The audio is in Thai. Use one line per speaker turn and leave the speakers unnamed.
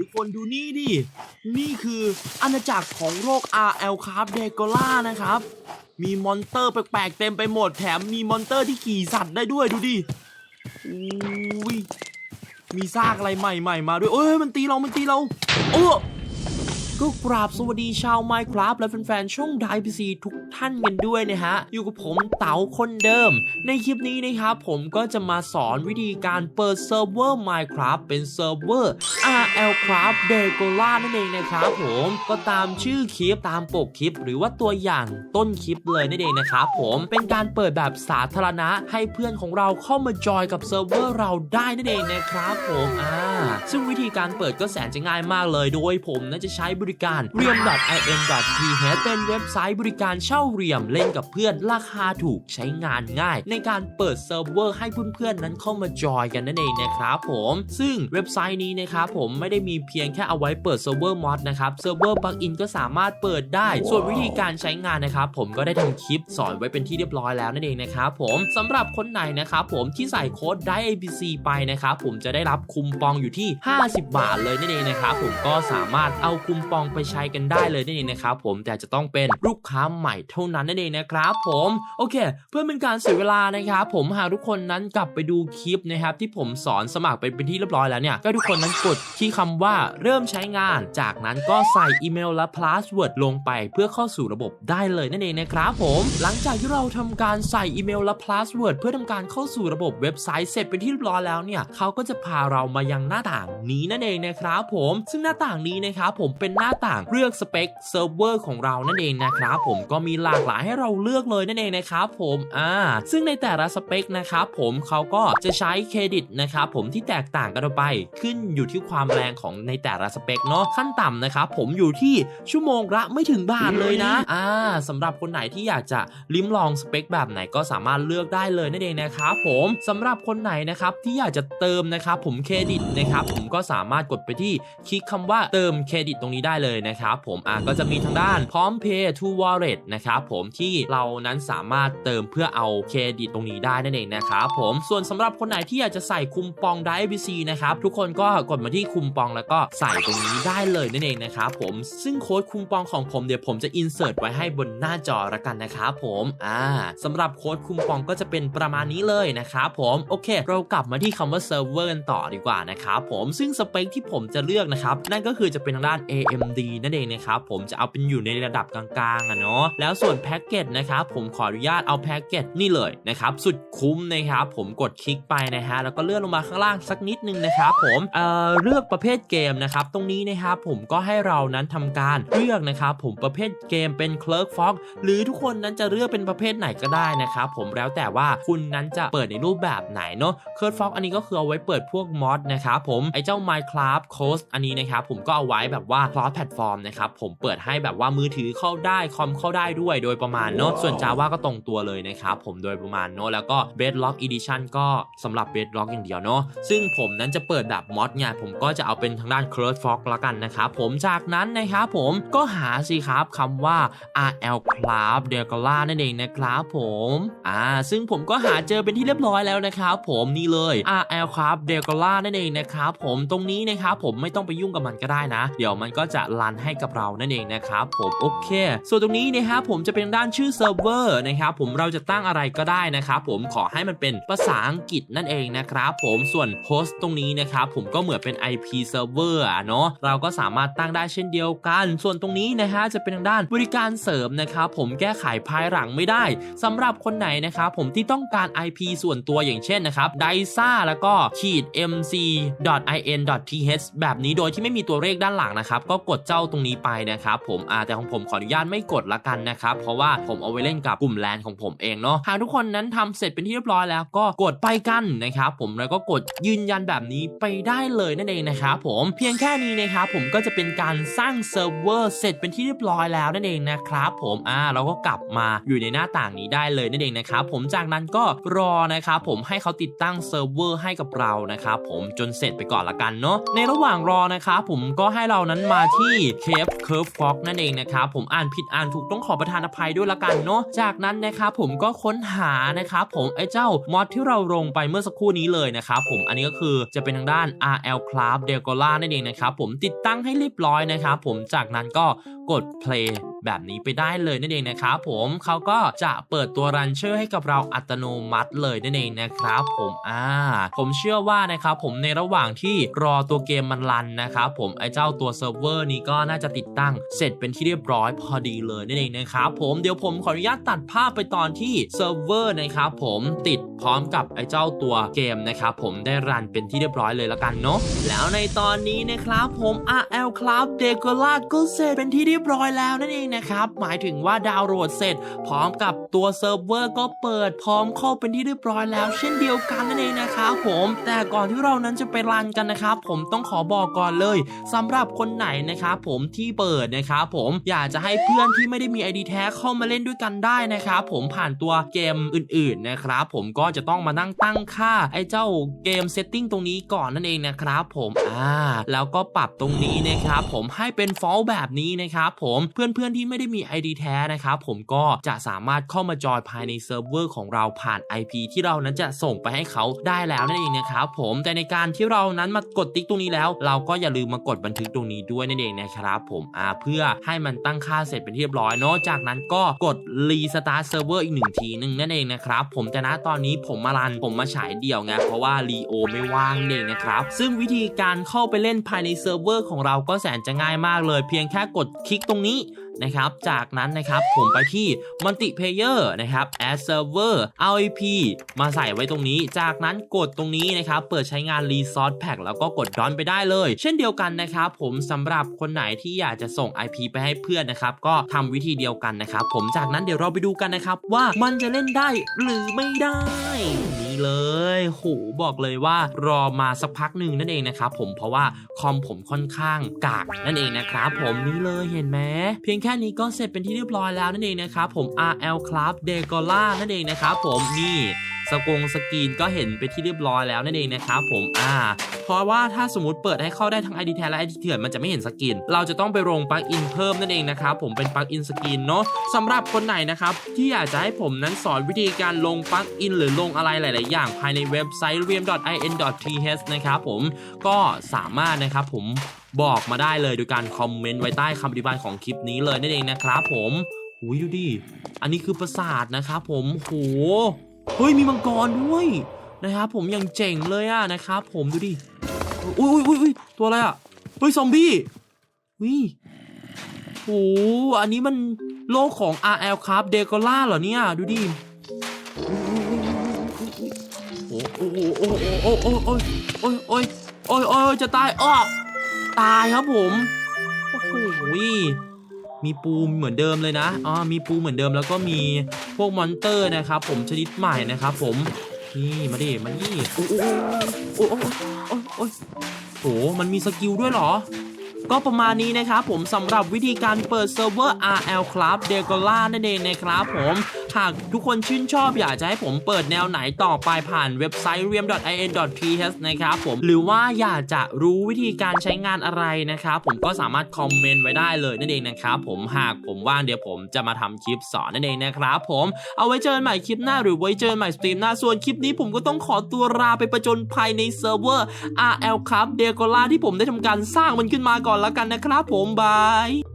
ทุกคนดูนี่ดิ นี่คืออาณาจักรของโรค RL ครับเดโกล่านะครับ มีมอนเตอร์แปลกๆเต็มไปหมดแถมมีมอนเตอร์ที่ขี่สัตว์ได้ด้วยดูดิอุ้ยมีซากอะไรใหม่ๆมาด้วยเอ้ยมันตีเรา มันตีเรา โอ้ ก็กราบสวัสดีชาว Minecraft และแฟนๆ ช่อง d พีซีทุกท่านกันด้วยนะฮะ อยู่กับผมเต๋าคนเดิม ในคลิปนี้นะครับผมก็จะมาสอนวิธีการเปิดเซิร์ฟเวอร์ Minecraft เป็นเซิร์ฟเวอร์ RL Craft d e g o l a นั่นเองนะครับผมก็ตามชื่อคลิปตามปกคลิป หรือว่าตัวอย่างต้นคลิปเลยนั่นเองนะครับผมเป็นการเปิดแบบสาธารณะให้เพื่อนของเราเข้ามาจอยกับเซิร์ฟเวอร์เราได้นั่นเองนะครับผมอ่าซึ่งวิธีการเปิดก็แสนจะง่ายมากเลยโดยผมน่าจะใช้บริการ r e a m i m t h เป็นเว็บไซต์บริการเช่าเรียมเล่นกับเพื่อนราคาถูกใช้งานง่าย ในการเปิดเซิร์ฟเวอร์ให้เพื่อนๆนั้นเข้ามาจอยกันนั่นเองนะครับผม ซึ่งเว็บไซต์นี้นะครับผมไม่ได้มีเพียงแค่เอาไว้เปิดเซิร์ฟเวอร์มอดนะครับเซิร์ฟเวอร์ปลั๊กอินก็สามารถเปิดได้ ส่วนวิธีการใช้งานนะครับผมก็ได้ทำคลิปสอนไว้เป็นที่เรียบร้อยแล้วนั่นเองนะครับผมสำหรับคนไหนนะครับผมที่ใส่โค้ด DIE ABC ไปนะครับผมจะได้รับคุมปองอยู่ที่ 50 บาทเลยนั่นเองนะครับผมก็สามารถเอาคุมปองไปใช้กันได้เลยนั่นเองนะครับผมแต่จะต้องเป็นลูกค้าใหม่เท่านั้นนั่นเองนะครับผมโอเค เพื่อเป็นการเสียเวลานะครับผมหากทุกคนนั้นกลับไปดูคลิปนะครับที่ผมสอนสมัครไปเป็นที่เรียบร้อยแล้วเนี่ยก็ทุกคนนั้นกดที่คำว่าเริ่มใช้งาน จากนั้นก็ใส่อีเมลและพาสเวิร์ดลงไปเพื่อเข้าสู่ระบบได้เลยนั่นเองนะครับผมหลังจากที่เราทำการใส่อีเมลและพาสเวิร์ดเพื่อทำการเข้าสู่ระบบเว็บไซต์เสร็จเป็นที่เรียบร้อยแล้วเนี่ยเขาก็จะพาเรามายังหน้าต่างนี้นั่นเองนะครับผมซึ่งหน้าต่างนี้นะครับผมเป็นหน้าต่างเลือกสเปคเซิร์ฟเวอร์ของเรานั่นเองนะครับผมก็มีหลากหลายให้เราเลือกเลยนั่นเองนะครับผมอ่าซึ่งในแต่ละสเปคนะครับผมเขาก็จะใช้เครดิตนะครับผมที่แตกต่างกันออกไป ขึ้นอยู่ที่ความแรงของในแต่ละสเปคเนาะขั้นต่ำนะครับผมอยู่ที่ชั่วโมงละไม่ถึงบาทเลยนะอ่าสำหรับคนไหนที่อยากจะลิ้มลองสเปคแบบไหนก็สามารถเลือกได้เลยนั่นเองนะครับผมสำหรับคนไหนนะครับที่อยากจะเติมนะครับผมเครดิตนะครับผมก็สามารถกดไปที่คลิกคำว่าเติมเครดิตตรงนี้ได้เลยนะครับผมอ่าก็จะมีทางด้านพร้อม Pay to Wallet นะครับผมที่เรานั้นสามารถเติมเพื่อเอาเครดิตตรงนี้ได้นั่นเองนะครับผมส่วนสำหรับคนไหนที่อยากจะใส่คุมปองได้ ABC นะครับทุกคนก็กดมาที่คุมปองแล้วก็ใส่ตรงนี้ได้เลยนั่นเองนะครับผมซึ่งโค้ดคุมปองของผมเดี๋ยวผมจะอินเสิร์ตไว้ให้บนหน้าจอละกันนะครับผมอ่าสำหรับโค้ดคุมปองก็จะเป็นประมาณนี้เลยนะครับผมโอเค เรากลับมาที่คำว่าเซิร์ฟเวอร์กันต่อดีกว่านะครับผมซึ่งสเปคที่ผมจะเลือกนะครับนั่นก็คือจะเป็นทางด้าน AMD นั่นเองนะครับผมจะเอาเป็นอยู่ในระดับกลางๆอะเนาะแล้วส่วนแพ็กเกจนะครับผมขออนุญาตเอาแพ็กเกจนี่เลยนะครับสุดคุ้มนะครับผมกดคลิกไปนะฮะแล้วก็เลื่อนลงมาข้างล่างสักนิดนึงนะครับผมเอ่อเลือกประเภทเกมนะครับตรงนี้นะครับผมก็ให้เรานั้นทำการเลือกนะครับผมประเภทเกมเป็น Clerk Fox หรือทุกคนนั้นจะเลือกเป็นประเภทไหนก็ได้นะครับผมแล้วแต่ว่าคุณนั้นจะเปิดในรูปแบบไหนเนาะ Clerk Fox อันนี้ก็คือเอาไว้เปิดพวกมอดนะครับผมไอเจ้า Minecraft Coast อันนี้นะครับผมก็เอาไว้แบบว่า cross platform นะครับผมเปิดให้แบบว่ามือถือเข้าได้คอมเข้าได้ด้วยโดยประมาณเนาะส่วน Java ก็ตรงตัวเลยนะครับผมโดยประมาณเนาะแล้วก็ Bedrock Edition ก็สำหรับ Bedrock อย่างเดียวเนาะซึ่งผมนั้นจะเปิดแบบมอดไงผมก็จะเอาเป็นทางด้าน Clerk Fox ละกันนะครับผมจากนั้นนะครับผมก็หาสิครับคำว่า RL Club d e g a l a นั่นเองนะครับผมอ่าซึ่งผมก็หาเจอเป็นที่เรียบร้อยแล้วนะครับผมนี่เลย RL Club d e g a l a นั่นเองนะครับผมตรงนี้นะครับผมไม่ต้องไปยุ่งกับมันก็ได้นะ เดี๋ยวมันก็จะรันให้กับเรานั่นเองนะครับผมโอเค ส่วนตรงนี้นะครับผมจะเป็นด้านชื่อเซิร์ฟเวอร์นะครับผมเราจะตั้งอะไรก็ได้นะครับผมขอให้มันเป็นภาษาอังกฤษนั่นเองนะครับผมส่วนโฮสต์ตรงนี้นะครับผมก็เหมือนเป็น IP server อะเนาะเราก็สามารถตั้งได้เช่นเดียวกัน ส่วนตรงนี้นะฮะจะเป็นทางด้านบริการเสริมนะครับผมแก้ไขภายหลังไม่ได้สำหรับคนไหนนะครับผมที่ต้องการ IP ส่วนตัวอย่างเช่นนะครับ d i s a แล้วก็ขีด mc.in.th แบบนี้โดยที่ไม่มีตัวเลขด้านหลังนะครับก็กดดเจ้าตรงนี้ไปนะครับผมอ่าแต่ของผมขออนุญาตไม่กดละกันนะครับเพราะว่าผมเอาไว้เล่นกับกลุ่มแลนของผมเองเนาะหากทุกคนนั้นทำเสร็จเป็นที่เรียบร้อยแล้วก็กดไปกันนะครับผมแล้วก็กดยืนยันแบบนี้ไปได้เลยนั่นเองนะครับผมเพียงแค่นี้นะครับผมก็จะเป็นการสร้างเซิร์ฟเวอร์เสร็จเป็นที่เรียบร้อยแล้วนั่นเองนะครับผมอ่าเราก็กลับมาอยู่ในหน้าต่างนี้ได้เลยนั่นเองนะครับผมจากนั้นก็รอนะครับผมให้เขาติดตั้งเซิร์ฟเวอร์ให้กับเรานะครับผมจนเสร็จไปก่อนละกันเนาะในระหว่างรอนะครับผมก็ให้เรานั้นมาที่ที่เคฟเคิร์ฟฟ็อกนั่นเองนะครับผมอ่านผิดอ่านถูกต้องขอประทานอภัยด้วยละกันเนาะจากนั้นนะครับผมก็ค้นหานะครับผมไอ้เจ้ามอดที่เราลงไปเมื่อสักครู่นี้เลยนะครับผมอันนี้ก็คือจะเป็นทางด้าน RL Club d e g o l a นั่นเองนะครับผมติดตั้งให้เรียบร้อยนะครับผมจากนั้นก็กด play แบบนี้ไปได้เลยนั่นเองนะครับผมเขาก็จะเปิดตัวรันเชอร์ให้กับเราอัตโนมัติเลยนั่นเองนะครับผมอ่าผมเชื่อว่านะครับผมในระหว่างที่รอตัวเกมมันรันนะครับผมไอ้เจ้าตัวเซิร์ฟเวอร์นี้ก็น่าจะติดตั้งเสร็จเป็นที่เรียบร้อยพอดีเลยนั่นเองนะครับผมเดี๋ยวผมขออนุญาตตัดภาพไปตอนที่เซิร์ฟเวอร์นะครับผมติดพร้อมกับไอ้เจ้าตัวเกมนะครับผมได้รันเป็นที่เรียบร้อยเลยละกันเนาะแล้วในตอนนี้นะครับผม RL Club d e g o l a ก็เสร็จเป็นที่เรียียบร้อยแล้วนั่นเองนะครับ หมายถึงว่าดาวน์โหลดเสร็จ พร้อมกับตัวเซิร์ฟเวอร์ก็เปิดพร้อมเข้าเป็นที่เรียบร้อยแล้ว เช่นเดียวกันนั่นเองนะครับผม แต่ก่อนที่เรานั้นจะไปรันกันนะครับ ผมต้องขอบอกก่อนเลยสำหรับคนไหนนะครับผมที่เปิดนะครับผมอยากจะให้เพื่อนที่ไม่ได้มี ID แท้เข้ามาเล่นด้วยกันได้นะครับผมผ่านตัวเกมอื่นๆนะครับผมก็จะต้องมานั่งตั้งค่าไอ้เจ้าเกมเซตติ้งตรงนี้ก่อนนั่นเองนะครับผมอ่าแล้วก็ปรับตรงนี้นะครับผมให้เป็นฟอลแบบนี้นะครับผมเพื่อนๆที่ไม่ได้มี ID แท้นะครับผมก็จะสามารถเข้ามาจอยภายในเซิร์ฟเวอร์ของเราผ่าน IP ที่เรานั้นจะส่งไปให้เขาได้แล้วนั่นเองนะครับผมแต่ในการที่เรานั้นมากดติ๊กตรงนี้แล้ว เราก็อย่าลืมมากดบันทึกตรงนี้ด้วยนั่นเองนะครับผมอ่าเพื่อให้มันตั้งค่าเสร็จเป็นที่เรียบร้อยเนาะจากนั้นก็กดรีสตาร์ทเซิร์ฟเวอร์อีกหนึ่งทีหนึงนั่นเองนะครับผมแต่ณตอนนี้ผมมารันผมมาฉายเดี่ยวไงเพราะว่ารีโอไม่ว่างเองนะครับซึ่งวิธีการเข้าไปเล่นภายในเซิร์ฟเวอร์ของเราก็แสนจะง่ายมากเลย เพียงแค่กดคลิกิกตรงนี้นะครับ จากนั้นนะครับผมไปที่ multiplayer นะครับ add server เอา IP มาใส่ไว้ตรงนี้ จากนั้นกดตรงนี้นะครับ เปิดใช้งาน resource pack แล้วก็กดดอนไปได้เลย เช่นเดียวกันนะครับ ผมสำหรับคนไหนที่อยากจะส่ง IP ไปให้เพื่อนนะครับ ก็ทำวิธีเดียวกันนะครับ ผมจากนั้นเดี๋ยวเราไปดูกันนะครับ ว่ามันจะเล่นได้หรือไม่ได้ นี้เลยโหบอกเลยว่ารอมาสักพักหนึ่งนั่นเองนะครับผมเพราะว่าคอมผมค่อนข้างกากนั่นเองนะครับผมนี่เลยเห็นไหมเพียงแค่นี้ก็เสร็จเป็นที่เรียบร้อยแล้วนั่นเองนะครับผม RL Club d e g o l a นั่นเองนะครับผมนี่ สกงสกรีนก็เห็นไปที่เรียบร้อยแล้วนั่นเองนะครับผมอ่าเพราะว่าถ้าสมมติเปิดให้เข้าได้ทั้ง ID แท้และ ID เถื่อนมันจะไม่เห็นสกรีนเราจะต้องไปลงปลั๊กอินเพิ่มนั่นเองนะครับผมเป็นปลั๊กอินสกรีนเนาะสำหรับคนไหนนะครับที่อยากจะให้ผมนั้นสอนวิธีการลงปลั๊กอินหรือลงอะไรหลาย ๆ อย่างภายในเว็บไซต์ ream.in.th นะครับผมก็สามารถนะครับผมบอกมาได้เลยโดยการคอมเมนต์ไว้ใต้คำอธิบายของคลิปนี้เลยนั่นเองนะครับผมหุยดูดิอันนี้คือปราสาทนะครับผมโห เฮ้ยมีมังกรด้วยนะครับผมยังเจ๋งเลยอะนะครับผมดูดิอุ้ยอุ้ยอุ้ยอุ้ยตัวอะไรอะเฮ้ยซอมบี้วิโอ้อันนี้มันโลกของ RL ครับเดกอล่าเหรอเนี่ยดูดิโอ้โอ้โอ้โอ้โอ้โอ้โอ้โอ้ยโอ้ยโอ้ยจะตายอ้อตายครับผมโอ้โห มีปูเหมือนเดิมเลยนะอ๋อมีปูเหมือนเดิมแล้วก็มีพวกมอนเตอร์นะครับผมชนิดใหม่นะครับผมนี่มาดิมาดิโอ้โอ้โอ้โอ้โอ้โอ้โหมันมีสกิลด้วยเหรอ ก็ประมาณนี้นะครับผมสำหรับวิธีการเปิดเซิร์ฟเวอร์ RL Club d e g o l a นั่นเองนะครับผมหากทุกคนชื่นชอบอยากจะให้ผมเปิดแนวไหนต่อไปผ่านเว็บไซต์ ream.in.th นะครับผมหรือว่าอยากจะรู้วิธีการใช้งานอะไรนะครับผมก็สามารถคอมเมนต์ไว้ได้เลยนั่นเองนะครับผมหากผมว่างเดี๋ยวผมจะมาทำคลิปสอนนั่นเองนะครับผมเอาไว้เจอกันใหม่คลิปหน้าหรือไว้เจอกันใหม่สตรีมหน้าส่วนคลิปนี้ผมก็ต้องขอตัวลาไปประจนภัยในเซิร์ฟเวอร์ RL ครับเดโกล่าที่ผมได้ทำการสร้างมันขึ้นมาก่อนอนแล้วกันนะครับผมบาย